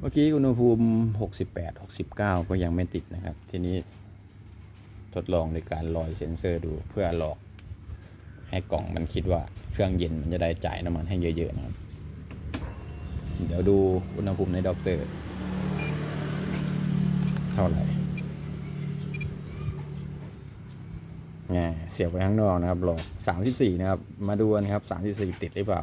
เมื่อกี้อุณหภูมิ 68 69 ก็ยังไม่ติดนะครับ ทีนี้ทดลองในการลอยเซ็นเซอร์ดูเพื่อหลอก ให้กล่องมันคิดว่าเครื่องเย็นมันจะได้จ่ายน้ำมันให้เยอะๆนะครับ เดี๋ยวดูอุณหภูมิในด็อกเตอร์ เท่าไหร่แง่เสียบไปข้างนอกนะครับหลอก 34 นะครับ มาดูกันครับ 34 ติดหรือเปล่า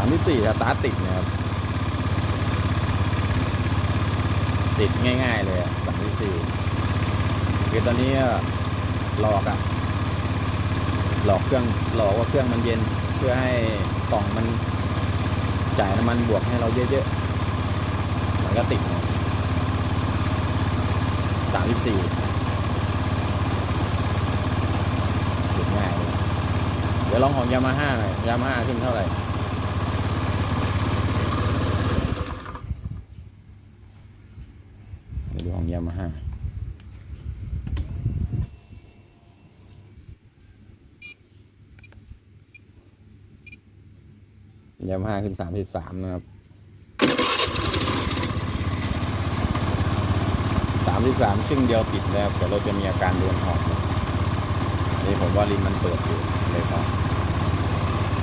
สามที่สี่สตาร์ติดนะครับ ติดง่ายๆเลยสามที่สี่คือตอนนี้หลอกอะหลอกเครื่องหลอกว่าเครื่องมันเย็นเพื่อให้กล่องมันจ่ายน้ำมันบวกให้เราเยอะๆมันก็ติดสามที่สี่ติดง่ายเดี๋ยวลองของยามาฮ่าหน่อยยามาฮ่าขึ้นเท่าไหร่ เดี๋ยวดู ของยามาฮ่ายามาฮ่าขึ้นสามสิบสามนะครับสามสิบสามชึ่งเดียวติดแล้วแต่เราจะมีอาการโดนหอบนี่ผมว่าลิ้นมันเปิดอยู่เลยครับ